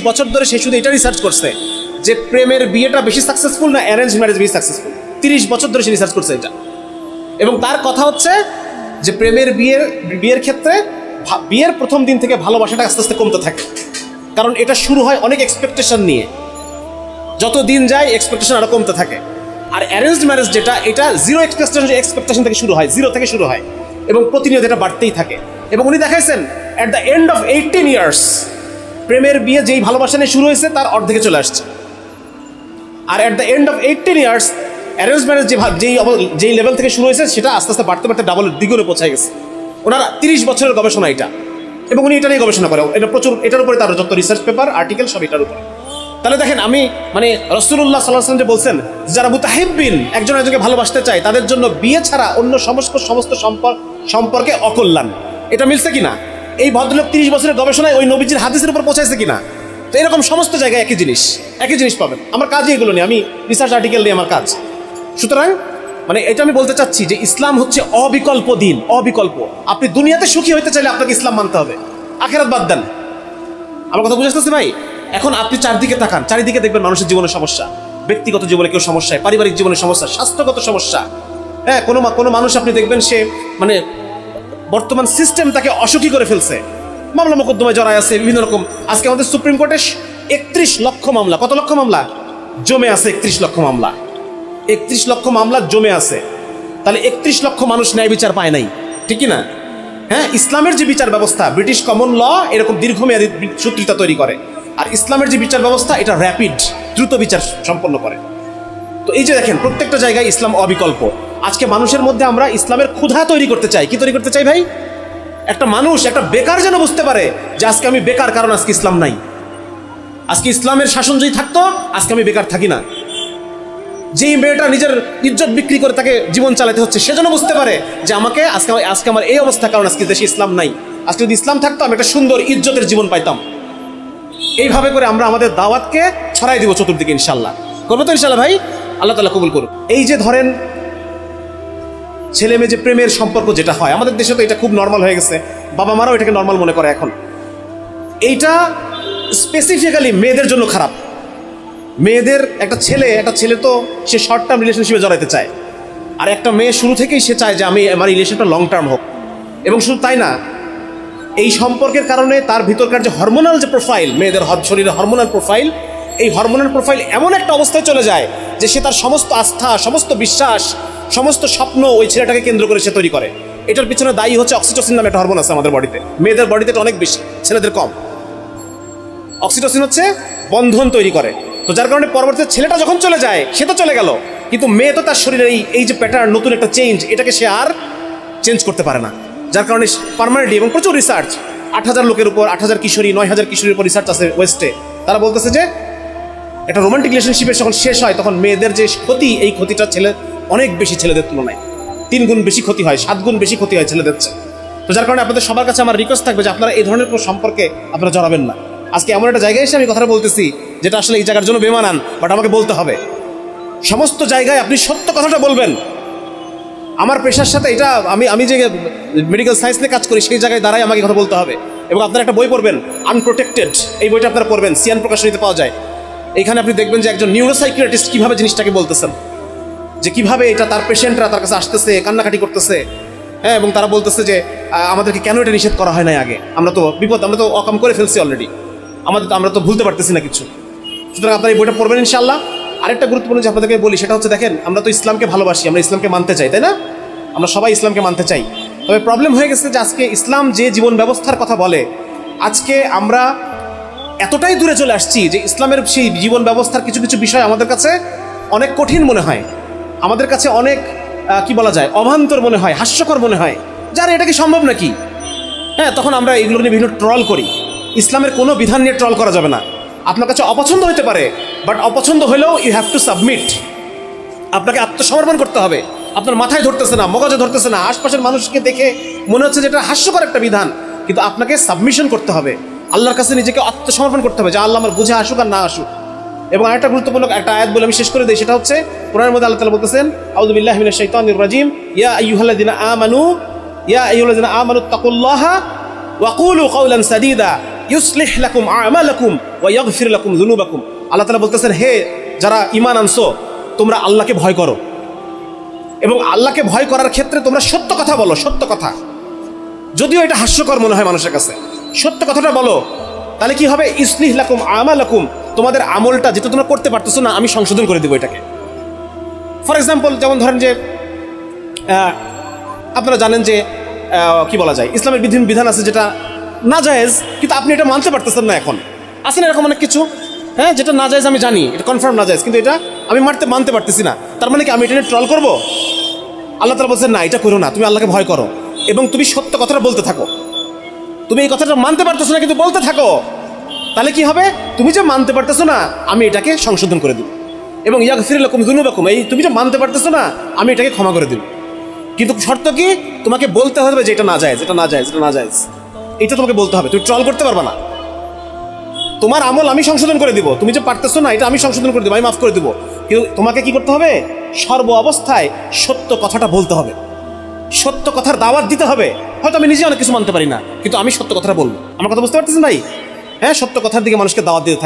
বছর ধরে সে শুধু এটা রিসার্চ করছে যে প্রেমের বিয়েটা বেশি সাকসেসফুল না অ্যারেঞ্জ ম্যারেজ বেশি সাকসেসফুল তিরিশ বছর ধরে সে রিসার্চ করছে এটা। এবং তার কথা হচ্ছে যে প্রেমের বিয়ের বিয়ের ক্ষেত্রে বিয়ের প্রথম দিন থেকে ভালোবাসাটা আস্তে আস্তে কমতে থাকে। কারণ এটা শুরু হয় অনেক এক্সপেকটেশন নিয়ে। যত দিন যায় এক্সপেকটেশন আরও কমতে থাকে। আর অ্যারেঞ্জ ম্যারেজ যেটা, এটা জিরো এক্সপেকটেশন এক্সপেকটেশন থেকে শুরু হয় জিরো থেকে শুরু হয়। এবং প্রতিনিয়ত এটা বাড়তেই থাকে। এবং উনি দেখাইছেন at the end of eighteen years প্রেমের বিয়ে যেই ভালোবাসা নিয়ে শুরু হয়েছে, তার অর্ধেকে চলে আসছে। আর at the end of eighteen years arrange marriage যে যেই যেই লেভেল থেকে শুরু হয়েছে, সেটা আস্তে আস্তে বাড়তে বাড়তে ডাবলের দ্বিগুণে পৌঁছায় গেছে। ওনার তিরিশ বছরের গবেষণা এটা। এবং উনি এটা নিয়ে গবেষণা করে। এটা প্রচুর এটার উপরে তার যত রিসার্চ পেপার আর্টিকেল সব এটার উপরে। তাহলে দেখেন, আমি মানে রসুল্লাহ সাল্লাহ যে বলছেন, যারা মুতাহিবিন একজন একজনকে ভালোবাসতে চায়, তাদের জন্য বিয়ে ছাড়া অন্য সমস্ত সমস্ত সম্পর্ক সম্পর্কে অকল্যাণ। এটা মিলছে কিনা? এই ভদ্রলোক তিরিশ বছরের গবেষণায় ওই নবীজির হাদিসের উপর পৌঁছাইছে কিনা? তো এরকম সমস্ত জায়গায় একই জিনিস একই জিনিস পাবেন। আমার কাজই এগুলো নিয়ে, আমি রিসার্চ আর্টিকেল নিয়ে আমার কাজ। সুতরাং মানে এটা আমি বলতে চাচ্ছি যে ইসলাম হচ্ছে অবিকল্প দিন, অবিকল্প। আপনি দুনিয়াতে সুখী হইতে চাইলে আপনাকে ইসলাম মানতে হবে। আখেরাত বাদ দেন। আমার কথা বুঝতেছে ভাই? এখন আপনি চারদিকে তাকান, চারিদিকে দেখবেন মানুষের জীবনের সমস্যা। ব্যক্তিগত জীবনে কেউ সমস্যায়, পারিবারিক জীবনের সমস্যা, স্বাস্থ্যগত সমস্যা। হ্যাঁ কোনো কোনো মানুষ আপনি দেখবেন সে মানে বর্তমান সিস্টেম তাকে অসুখী করে ফেলছে। মামলা মোকদ্দমায় জড়ায় আছে বিভিন্ন রকম। আজকে আমাদের সুপ্রিম কোর্টে একত্রিশ লক্ষ মামলা। কত লক্ষ মামলা? জমে আছে একত্রিশ লক্ষ মামলা। একত্রিশ লক্ষ মামলা জমে আছে। তাহলে একত্রিশ লক্ষ মানুষ ন্যায় বিচার পায় নাই। ঠিকই না? হ্যাঁ ইসলামের যে বিচার ব্যবস্থা, ব্রিটিশ কমন ল এরকম দীর্ঘমেয়াদী সূত্রিতা তৈরি করে। আর ইসলামের যে বিচার ব্যবস্থা, এটা র্যাপিড দ্রুত বিচার সম্পন্ন করে। তো এই যে দেখেন, প্রত্যেকটা জায়গায় ইসলাম অবিকল্প। আজকে মানুষের মধ্যে আমরা ইসলামের ক্ষুধা তৈরি করতে চাই। কি তৈরি করতে চাই ভাই? একটা মানুষ, একটা বেকার যেন বুঝতে পারে যে আজকে আমি বেকার, কারণ আজকে ইসলাম নাই। আজকে ইসলামের শাসন যদি থাকতো, আজকে আমি বেকার থাকি না। যেই মেয়েটা নিজের ইজ্জত বিক্রি করে তাকে জীবন চালাতে হচ্ছে, সে সেজন্য বুঝতে পারে যে আমাকে আজকে আজকে আমার এই অবস্থা, কারণ আজকে দেশে ইসলাম নাই। আজকে যদি ইসলাম থাকতো, আমি একটা সুন্দর ইজ্জতের জীবন পাইতাম। এইভাবে করে আমরা আমাদের দাওয়াতকে ছড়াই দিব চতুর্দিকে ইনশাল্লাহ করব তো ইনশাল্লাহ ভাই? আল্লাহ তালা কবুল করুন এই যে ধরেন ছেলে মেয়ে যে প্রেমের সম্পর্ক যেটা হয়, আমাদের দেশে তো এটা খুব নর্মাল হয়ে গেছে। বাবা মারাও এটাকে নর্মাল মনে করে এখন। এইটা স্পেসিফিক্যালি মেয়েদের জন্য খারাপ। মেয়েদের একটা ছেলে একটা ছেলে তো সে শর্ট টার্ম রিলেশনশিপে জড়াইতে চায়। আর একটা মেয়ে শুরু থেকেই সে চায় যে আমি, আমার রিলেশনটা লং টার্ম হোক। এবং শুধু তাই না, এই সম্পর্কের কারণে তার ভিতরকার যে হরমোনাল যে প্রোফাইল মেয়েদের শরীরে হরমোনাল প্রোফাইল এই হরমোনাল প্রোফাইল এমন একটা অবস্থায় চলে যায় যে সে তার সমস্ত আস্থা, সমস্ত বিশ্বাস সমস্ত স্বপ্ন ওই ছেলেটাকে কেন্দ্র করে সে তৈরি করে। এটার পিছনে দায়ী হচ্ছে অক্সিটোসিন নামে একটা হরমোন আছে আমাদের বডিতে মেয়েদের বডিতে অনেক বেশি, ছেলেদের কম। অক্সিটোসিন হচ্ছে বন্ধন তৈরি করে। তো যার কারণে পরবর্তীতে ছেলেটা যখন চলে যায়, সে তো চলে গেল। কিন্তু মেয়ে তো তার শরীরে এই এই যে প্যাটার্ন নতুন একটা চেঞ্জ এটাকে সে আর চেঞ্জ করতে পারে না। যার কারণে পারমানেন্টলি এবং প্রচুর রিসার্চ আট হাজার লোকের উপর, আট হাজার কিশোরী, নয় হাজার কিশোরীর উপর রিসার্চ আছে ওয়েস্টে তারা বলতেছে যে, একটা রোমান্টিক রিলেশনশিপের যখন শেষ হয়, তখন মেয়েদের যে ক্ষতি, এই ক্ষতিটা ছেলে অনেক বেশি ছেলেদের তুলনায়। তিন গুণ বেশি ক্ষতি হয়, সাত গুণ বেশি ক্ষতি হয় ছেলেদের তো যার কারণে আপনাদের সবার কাছে আমার রিকোয়েস্ট থাকবে যে আপনারা এই ধরনের কোনো সম্পর্কে আপনারা জড়াবেন না। আজকে এমন একটা জায়গায় এসে আমি কথাটা বলতেছি, যেটা আসলে এই জায়গার জন্য বেমানান বাট আমাকে বলতে হবে। সমস্ত জায়গায় আপনি সত্য কথাটা বলবেন। আমার পেশার সাথে এটা আমি আমি যে মেডিকেল সায়েন্স নিয়ে কাজ করি, সেই জায়গায় দাঁড়াই আমাকে কথা বলতে হবে। এবং আপনারা একটা বই পড়বেন আনপ্রোটেক্টেড এই বইটা আপনারা পড়বেন, সিয়ান প্রকাশনীতে পাওয়া যায়। এখানে আপনি দেখবেন যে একজন নিউরোসাইকিয়াটিস্ট কীভাবে জিনিসটাকে বলতেছেন। যে কীভাবে এটা তার পেশেন্টরা তার কাছে আসতেছে, কান্নাকাটি করতেছে। হ্যাঁ এবং তারা বলতেছে যে আমাদেরকে কেন এটা নিষেধ করা হয় নাই আগে? আমরা তো বিপদ, আমরা তো অকাম করে ফেলছি অলরেডি আমাদের তো, আমরা তো ভুলতে পারতেছি না কিছু। সুতরাং আপনারা এই বইটা পড়বেন ইনশাল্লাহ আরেকটা গুরুত্বপূর্ণ যে আপনাদেরকে বলি, সেটা হচ্ছে দেখেন, আমরা তো ইসলামকে ভালোবাসি, আমরা ইসলামকে মানতে চাই, তাই না? আমরা সবাই ইসলামকে মানতে চাই। তবে প্রবলেম হয়ে গেছে যে আজকে ইসলাম যে জীবন ব্যবস্থার কথা বলে, আজকে আমরা এতটাই দূরে চলে আসছি যে ইসলামের সেই জীবন ব্যবস্থার কিছু কিছু বিষয় আমাদের কাছে অনেক কঠিন মনে হয়। আমাদের কাছে অনেক কি বলা যায়, অভান্তর মনে হয়, হাস্যকর মনে হয়। যার এটা কি সম্ভব নাকি? হ্যাঁ তখন আমরা এগুলো নিয়ে বিভিন্ন ট্রল করি। ইসলামের কোনো বিধান নিয়ে ট্রল করা যাবে না। আপনার কাছে অপছন্দ হতে পারে, বাট অপছন্দ হলেও ইউ হ্যাভ টু সাবমিট আপনাকে আত্মসমর্পণ করতে হবে। আপনার মাথায় ধরতেছে না, মগজে ধরতেছে না, আশপাশের মানুষকে দেখে মনে হচ্ছে যে এটা হাস্যকর একটা বিধান। কিন্তু আপনাকে সাবমিশন করতে হবে। আল্লাহর কাছে নিজেকে আত্মসমর্পণ করতে হবে যে আল্লাহ আমার বুঝে আসুক আর না আসুক। এবং আরেকটা গুরুত্বপূর্ণ একটা আয়াত বলে আমি শেষ করে দিই, সেটা হচ্ছে কোরআনের মধ্যে আল্লাহ তালা বলতেছেন আউদুবিল্লাহ মিনাশ শাইতানির রাজিম, ইয়া আইয়ুহাল্লাযিনা আমানু, ইয়া আইয়ুহাল্লাযিনা আমানু তাকুল্লাহা ওয়াকুলু কাওলান সাদীদা, ইউসলিহ লাকুম আমালাকুম ওয়া ইয়াগফির লাকুম যুনুবাকুম। আল্লাহ তাআলা বলতেছেন, হে যারা ঈমান আনছো, তোমরা আল্লাহকে ভয় করো এবং আল্লাহকে ভয় করার ক্ষেত্রে তোমরা সত্য কথা বলো, সত্য কথা। যদিও এটা হাস্যকর মনে হয় মানুষের কাছে, সত্য কথাটা বলো, তাহলে কি হবে? ইসলিহ লাকুম আমালাকুম তোমাদের আমলটা যেটা তোমরা করতে পারতেছো না, আমি সংশোধন করে দেবো এটাকে। ফর এক্সাম্পল যেমন ধরেন যে আপনারা জানেন যে কি বলা যায়, ইসলামের বিধি বিধান আছে যেটা না জায়েজ, কিন্তু আপনি এটা মানতে পারতেছেন না এখন। আছে না এরকম অনেক কিছু? হ্যাঁ যেটা না জায়েজ আমি জানি, এটা কনফার্ম না জায়েজ, কিন্তু এটা আমি মারতে মানতে পারতেছি না। তার মানে কি আমি এটা নিয়ে ট্রল করব? আল্লাহ তালা বলছেন, না, এটা করো না, তুমি আল্লাহকে ভয় করো এবং তুমি সত্য কথাটা বলতে থাকো। তুমি এই কথাটা মানতে পারতেছো না, কিন্তু বলতে থাকো। তাহলে কি হবে? তুমি যে মানতে পারতেছো না, আমি এটাকে সংশোধন করে দিব। এবং ইয়াক ফিরে রকম এই তুমি যে মানতে পারতেছো না, আমি এটাকে ক্ষমা করে দিব। কিন্তু শর্ত কি? তোমাকে বলতে হবে যে এটা না যায় এটা না যায় এটা না যায় এটা তোমাকে বলতে হবে, তুমি ট্রল করতে পারবে না। তোমার আমল আমি সংশোধন করে দিব। তুমি যে পারতেছো না, এটা আমি সংশোধন করে দিব, আমি মাফ করে দিব। কিন্তু তোমাকে কি করতে হবে? সর্ব অবস্থায় সত্য কথাটা বলতে হবে। সত্য কথার দাওয়াত দিতে হবে। হয়তো আমি নিজে অনেক কিছু মানতে পারি না, কিন্তু আমি সত্য কথাটা বলব। আমার কথা বুঝতে পারতেছেন ভাই? হ্যাঁ সত্য কথার দিকে মানুষকে দাওয়াত দিতে থাকবে